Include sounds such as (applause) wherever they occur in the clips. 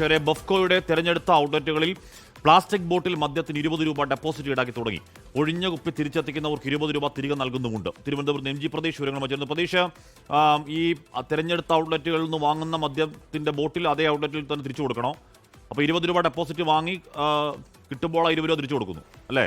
പ്രേക്ഷകരെ ബഫ്കോയുടെ തെരഞ്ഞെടുത്ത ഔട്ട്ലെറ്റുകളിൽ plastic bottle മദ്യത്തിന് ഇരുപത് രൂപ ഡെപ്പോസിറ്റ് ഈടാക്കി തുടങ്ങി. ഒഴിഞ്ഞ കുപ്പി തിരിച്ചെത്തിക്കുന്നവർക്ക് ഇരുപത് രൂപ തിരികെ നൽകുന്നുമുണ്ട്. തിരുവനന്തപുരത്ത് എം ജി പ്രദേശ് വിവരങ്ങളുമായി ചേർന്ന് പ്രദേശ് ഈ തെരഞ്ഞെടുത്ത ഔട്ട്ലെറ്റുകളിൽ നിന്ന് വാങ്ങുന്ന മദ്യത്തിന്റെ ബോട്ടിൽ അതേ ഔട്ട്ലെറ്റിൽ തന്നെ തിരിച്ചു കൊടുക്കണോ? അപ്പോൾ ഇരുപത് രൂപ ഡെപ്പോസിറ്റ് വാങ്ങി കിട്ടുമ്പോൾ ആ ഇരുപത് രൂപ തിരിച്ചു കൊടുക്കുന്നു. അല്ലേ?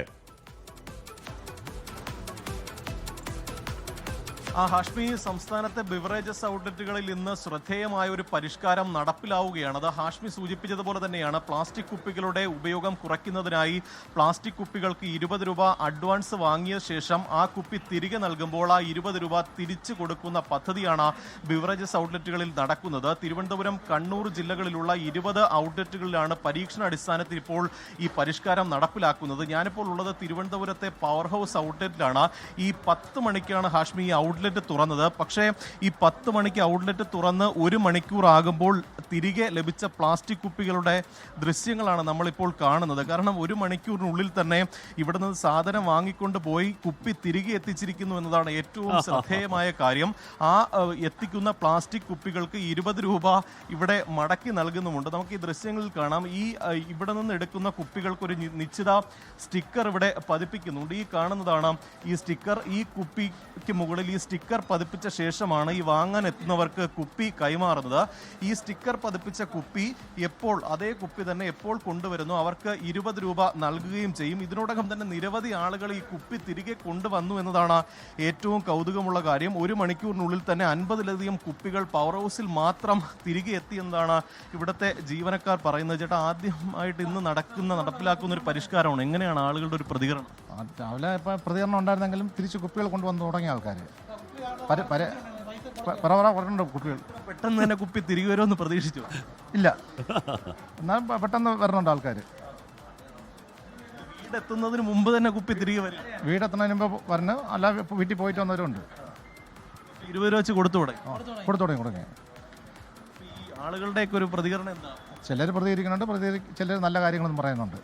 ആ ഹാഷ്മി സംസ്ഥാനത്തെ ബിവറേജസ് ഔട്ട്ലെറ്റുകളിൽ ഇന്ന് ശ്രദ്ധേയമായ ഒരു പരിഷ്കാരം നടപ്പിലാവുകയാണ്. അത് ഹാഷ്മി സൂചിപ്പിച്ചതുപോലെ തന്നെയാണ് പ്ലാസ്റ്റിക് കുപ്പികളുടെ ഉപയോഗം കുറയ്ക്കുന്നതിനായി പ്ലാസ്റ്റിക് കുപ്പികൾക്ക് ഇരുപത് രൂപ അഡ്വാൻസ് വാങ്ങിയ ശേഷം ആ കുപ്പി തിരികെ നൽകുമ്പോൾ ആ ഇരുപത് രൂപ തിരിച്ചു കൊടുക്കുന്ന പദ്ധതിയാണ് ബിവറേജസ് ഔട്ട്ലെറ്റുകളിൽ നടക്കുന്നത്. തിരുവനന്തപുരം കണ്ണൂർ ജില്ലകളിലുള്ള ഇരുപത് ഔട്ട്ലെറ്റുകളിലാണ് പരീക്ഷണ അടിസ്ഥാനത്തിൽ ഇപ്പോൾ ഈ പരിഷ്കാരം നടപ്പിലാക്കുന്നത്. ഞാനിപ്പോൾ ഉള്ളത് തിരുവനന്തപുരത്തെ പവർ ഹൗസ് ഔട്ട്ലെറ്റിലാണ്. ഈ പത്ത് മണിക്കാണ് ഹാഷ്മി ഈ ഔട്ട്ലെറ്റ് തുറന്നത്. പക്ഷേ ഈ പത്ത് മണിക്ക് ഔട്ട്ലെറ്റ് തുറന്ന് ഒരു മണിക്കൂർ ആകുമ്പോൾ തിരികെ ലഭിച്ച പ്ലാസ്റ്റിക് കുപ്പികളുടെ ദൃശ്യങ്ങളാണ് നമ്മളിപ്പോൾ കാണുന്നത്. കാരണം ഒരു മണിക്കൂറിനുള്ളിൽ തന്നെ ഇവിടെ നിന്ന് സാധനം വാങ്ങിക്കൊണ്ട് പോയി കുപ്പി തിരികെ എത്തിച്ചിരിക്കുന്നു എന്നതാണ് ഏറ്റവും ശ്രദ്ധേയമായ കാര്യം. ആ എത്തിക്കുന്ന പ്ലാസ്റ്റിക് കുപ്പികൾക്ക് ഇരുപത് രൂപ ഇവിടെ മടക്കി നൽകുന്നുമുണ്ട്. നമുക്ക് ഈ ദൃശ്യങ്ങളിൽ കാണാം. ഈ ഇവിടെ നിന്ന് എടുക്കുന്ന കുപ്പികൾക്ക് ഒരു നിശ്ചിത സ്റ്റിക്കർ ഇവിടെ പതിപ്പിക്കുന്നുണ്ട്. ഈ കാണുന്നതാണ് ഈ സ്റ്റിക്കർ. ഈ കുപ്പിക്ക് മുകളിൽ ഈ സ്റ്റിക്കർ പതിപ്പിച്ച ശേഷമാണ് ഈ വാങ്ങാൻ എത്തുന്നവർക്ക് കുപ്പി കൈമാറുന്നത്. ഈ സ്റ്റിക്കർ പതിപ്പിച്ച കുപ്പി എപ്പോൾ അതേ കുപ്പി തന്നെ എപ്പോൾ കൊണ്ടുവരുന്നു? അവർക്ക് ഇരുപത് രൂപ നൽകുകയും ചെയ്യും. ഇതിനോടകം തന്നെ നിരവധി ആളുകൾ ഈ കുപ്പി തിരികെ കൊണ്ടുവന്നു എന്നതാണ് ഏറ്റവും കൗതുകമുള്ള കാര്യം. ഒരു മണിക്കൂറിനുള്ളിൽ തന്നെ അൻപതിലധികം കുപ്പികൾ പവർ ഹൗസിൽ മാത്രം തിരികെ എത്തി എന്നതാണ് ഇവിടുത്തെ ജീവനക്കാർ പറയുന്നത്. ചേട്ടാ ആദ്യമായിട്ട് ഇന്ന് നടക്കുന്ന നടപ്പിലാക്കുന്ന ഒരു പരിഷ്കാരമാണ്. എങ്ങനെയാണ് ആളുകളുടെ ഒരു പ്രതികരണം? രാവിലെ ഇപ്പം പ്രതികരണം ഉണ്ടായിരുന്നെങ്കിലും തിരിച്ച് കുപ്പികൾ കൊണ്ടുവന്ന് തുടങ്ങിയ ആൾക്കാർ പര പര പറ പറ പറഞ്ഞിട്ടുണ്ട് കുപ്പികൾ പെട്ടെന്ന് തന്നെ കുപ്പി തിരികെ വരുമെന്ന് പ്രതീക്ഷിച്ചു. ഇല്ല. എന്നാലും പെ- പെട്ടെന്ന് വരണുണ്ട് ആൾക്കാർ വീടെത്തുന്നതിന് മുമ്പ് തന്നെ കുപ്പി തിരികെ വരും. വീടെത്തുന്നതിന് മുമ്പ് പറഞ്ഞ് അല്ല ഇപ്പൊ വീട്ടിൽ പോയിട്ട് വന്നവരുണ്ട്. ഇരുപത് രൂപ വെച്ച് കൊടുത്തു തുടങ്ങി. ആ, കൊടുത്തു തുടങ്ങി ഈ ആളുകളുടെയൊക്കെ ഒരു പ്രതികരണം എന്താ? ചിലർ പ്രതികരിക്കുന്നുണ്ട് പ്രതികരി ചിലർ നല്ല കാര്യങ്ങളൊന്നും പറയുന്നുണ്ട്.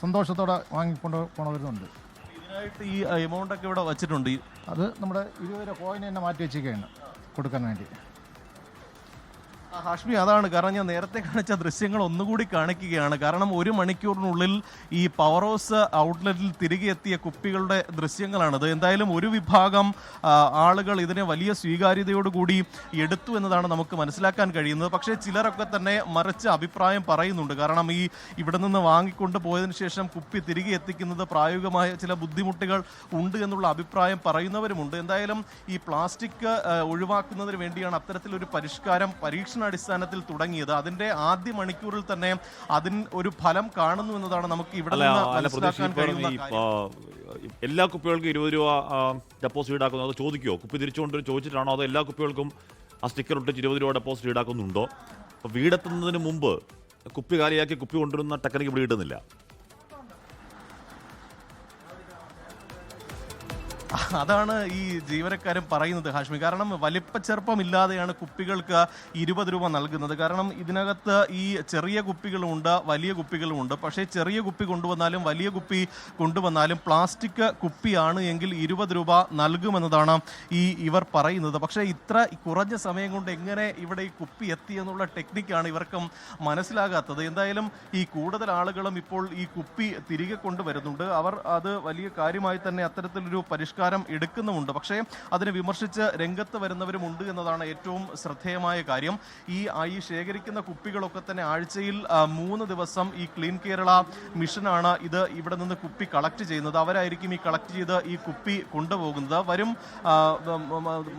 സന്തോഷത്തോടെ വാങ്ങിക്കൊണ്ട് പോണവരുന്നുണ്ട് ഈ എമൗണ്ട് ഒക്കെ ഇവിടെ വച്ചിട്ടുണ്ട്. അത് നമ്മുടെ ഇരുപത് കോയിൻ തന്നെ മാറ്റി വെച്ചിരിക്കുകയാണ്. കൊടുക്കാൻ വേണ്ടി. ഹാഷ്മി അതാണ് കാരണം ഞാൻ നേരത്തെ കാണിച്ച ദൃശ്യങ്ങൾ ഒന്നുകൂടി കാണിക്കുകയാണ്. കാരണം ഒരു മണിക്കൂറിനുള്ളിൽ ഈ പവർ ഹൗസ് ഔട്ട്ലെറ്റിൽ തിരികെ എത്തിയ കുപ്പികളുടെ ദൃശ്യങ്ങളാണിത്. എന്തായാലും ഒരു വിഭാഗം ആളുകൾ ഇതിനെ വലിയ സ്വീകാര്യതയോടുകൂടി എടുത്തു എന്നതാണ് നമുക്ക് മനസ്സിലാക്കാൻ കഴിയുന്നത്. പക്ഷേ ചിലരൊക്കെ തന്നെ മറിച്ച് അഭിപ്രായം പറയുന്നുണ്ട്. കാരണം ഈ ഇവിടെ നിന്ന് വാങ്ങിക്കൊണ്ട് പോയതിനു ശേഷം കുപ്പി തിരികെ എത്തിക്കുന്നത് പ്രായോഗികമായ ചില ബുദ്ധിമുട്ടുകൾ ഉണ്ട് എന്നുള്ള അഭിപ്രായം പറയുന്നവരുമുണ്ട്. എന്തായാലും ഈ പ്ലാസ്റ്റിക് ഒഴിവാക്കുന്നതിന് വേണ്ടിയാണ് അത്തരത്തിലൊരു പരിഷ്കാരം പരീക്ഷണാടിസ്ഥാനത്തിൽ തുടങ്ങിയത്. അതിന്റെ ആദ്യ മണിക്കൂറിൽ തന്നെ അതിന് ഒരു ഫലം കാണുന്നു എന്നതാണ് നമുക്ക് ഇവിടെ മനസ്സിലാക്കാൻ കഴിയുന്ന എല്ലാ കുപ്പികൾക്കും ഇരുപത് രൂപ ഡെപ്പോസിറ്റ് ഈടാക്കുന്നു. അത് ചോദിക്കുമോ കുപ്പി തിരിച്ചുകൊണ്ട് ചോദിച്ചിട്ടാണോ? അതോ എല്ലാ കുപ്പികൾക്കും ആ സ്റ്റിക്കർ ഒട്ടിച്ച് ഇരുപത് രൂപ ഡെപ്പോസിറ്റ് ഈടാക്കുന്നുണ്ടോ? അപ്പോൾ വീടെത്തുന്നതിന് മുമ്പ് കുപ്പി കാലിയാക്കി കുപ്പി കൊണ്ടുവരുന്ന ടെക്നിക്ക് ഇവിടെ കിട്ടുന്നില്ല (laughs) അതാണ് ഈ ജീവനക്കാരൻ പറയുന്നത് ഹാഷ്മി. കാരണം വലിപ്പച്ചെറുപ്പമില്ലാതെയാണ് കുപ്പികൾക്ക് ഇരുപത് രൂപ നൽകുന്നത്. കാരണം ഇതിനകത്ത് ഈ ചെറിയ കുപ്പികളുമുണ്ട് വലിയ കുപ്പികളുമുണ്ട് പക്ഷേ ചെറിയ കുപ്പി കൊണ്ടുവന്നാലും വലിയ കുപ്പി കൊണ്ടുവന്നാലും പ്ലാസ്റ്റിക് കുപ്പിയാണ് എങ്കിൽ ഇരുപത് രൂപ നൽകുമെന്നതാണ് ഈ ഇവർ പറയുന്നത്. പക്ഷേ ഇത്ര കുറഞ്ഞ സമയം കൊണ്ട് എങ്ങനെ ഇവിടെ ഈ കുപ്പി എത്തി എന്നുള്ള ടെക്നിക്കാണ് ഇവർക്കും മനസ്സിലാകാത്തത്. എന്തായാലും ഈ കൂടുതൽ ആളുകളും ഇപ്പോൾ ഈ കുപ്പി തിരികെ കൊണ്ടുവരുന്നുണ്ട്. അവർ അത് വലിയ കാര്യമായി തന്നെ അത്തരത്തിലൊരു പരിഷ്കാരം എടുക്കുന്നുമുണ്ട്. പക്ഷേ അതിനെ വിമർശിച്ച് രംഗത്ത് വരുന്നവരുമുണ്ട് എന്നതാണ് ഏറ്റവും ശ്രദ്ധേയമായ കാര്യം. ഈ ഈ ശേഖരിക്കുന്ന കുപ്പികളൊക്കെ തന്നെ ആഴ്ചയിൽ മൂന്ന് ദിവസം ഈ ക്ലീൻ കേരള മിഷനാണ് ഇത് ഇവിടെ നിന്ന് കുപ്പി കളക്ട് ചെയ്യുന്നത്. അവരായിരിക്കും ഈ കളക്ട് ചെയ്ത് ഈ കുപ്പി കൊണ്ടുപോകുന്നത്. വരും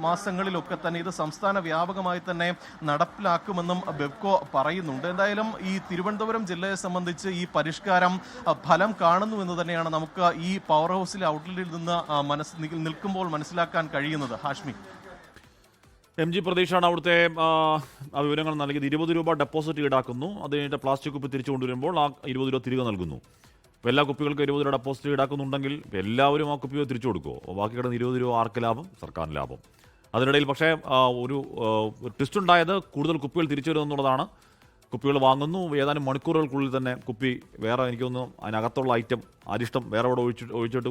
മാസങ്ങളിലൊക്കെ തന്നെ ഇത് സംസ്ഥാന വ്യാപകമായി തന്നെ നടപ്പിലാക്കുമെന്നും ബെബ്കോ പറയുന്നുണ്ട്. എന്തായാലും ഈ തിരുവനന്തപുരം ജില്ലയെ സംബന്ധിച്ച് ഈ പരിഷ്കാരം ഫലം കാണുന്നു എന്ന് തന്നെയാണ് നമുക്ക് ഈ പവർ ഹൗസിലെ ഔട്ട്ലെറ്റിൽ നിന്ന് ആ, മനസ്സ് നിൽ- നിൽക്കുമ്പോൾ മനസ്സിലാക്കാൻ കഴിയുന്നത് ഹാഷ്മി. എം ജി പ്രതീക്ഷാണ് അവിടുത്തെ വിവരങ്ങൾ നൽകിയത്. ഇരുപത് രൂപ ഡെപ്പോസിറ്റ് ഈടാക്കുന്നു. അത് കഴിഞ്ഞിട്ട് പ്ലാസ്റ്റിക് കുപ്പി തിരിച്ചു കൊണ്ടുവരുമ്പോൾ ആ ഇരുപത് രൂപ തിരികെ നൽകുന്നു. അപ്പോൾ എല്ലാ കുപ്പികൾക്കും ഇരുപത് രൂപ ഡെപ്പോസിറ്റ് ഈടാക്കുന്നുണ്ടെങ്കിൽ എല്ലാവരും ആ കുപ്പി തിരിച്ചു കൊടുക്കുമോ ബാക്കി കിടന്ന് ഇരുപത് രൂപ ആർക്ക് ലാഭം? സർക്കാരിന് ലാഭം. അതിനിടയിൽ പക്ഷേ ഒരു ട്വിസ്റ്റ് ഉണ്ടായത് കൂടുതൽ കുപ്പികൾ തിരിച്ചു വരുമെന്നുള്ളതാണ് കുപ്പികൾ വാങ്ങുന്നു. ഏതാനും മണിക്കൂറുകൾക്കുള്ളിൽ തന്നെ കുപ്പി വേറെ എനിക്കൊന്ന് അതിനകത്തുള്ള ഐറ്റം അരിഷ്ടം വേറെ അവിടെ ഒഴിച്ചിട്ട് ഒഴിച്ചിട്ട്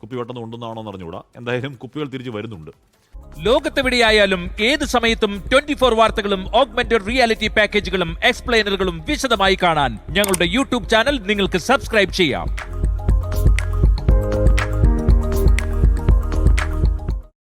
കുപ്പി പെട്ടെന്ന് കൊണ്ടുവന്നാണോ എന്ന് അറിഞ്ഞുകൂടാ. എന്തായാലും കുപ്പികൾ തിരിച്ചു വരുന്നുണ്ട്. ലോകത്തെവിടെയായാലും ഏത് സമയത്തും ട്വന്റി ഫോർ വാർത്തകളും ഓഗ്മെന്റഡ് റിയാലിറ്റി പാക്കേജുകളും എക്സ്പ്ലെയിനറുകളും വിശദമായി കാണാൻ ഞങ്ങളുടെ യൂട്യൂബ് ചാനൽ നിങ്ങൾക്ക് സബ്സ്ക്രൈബ് ചെയ്യാം.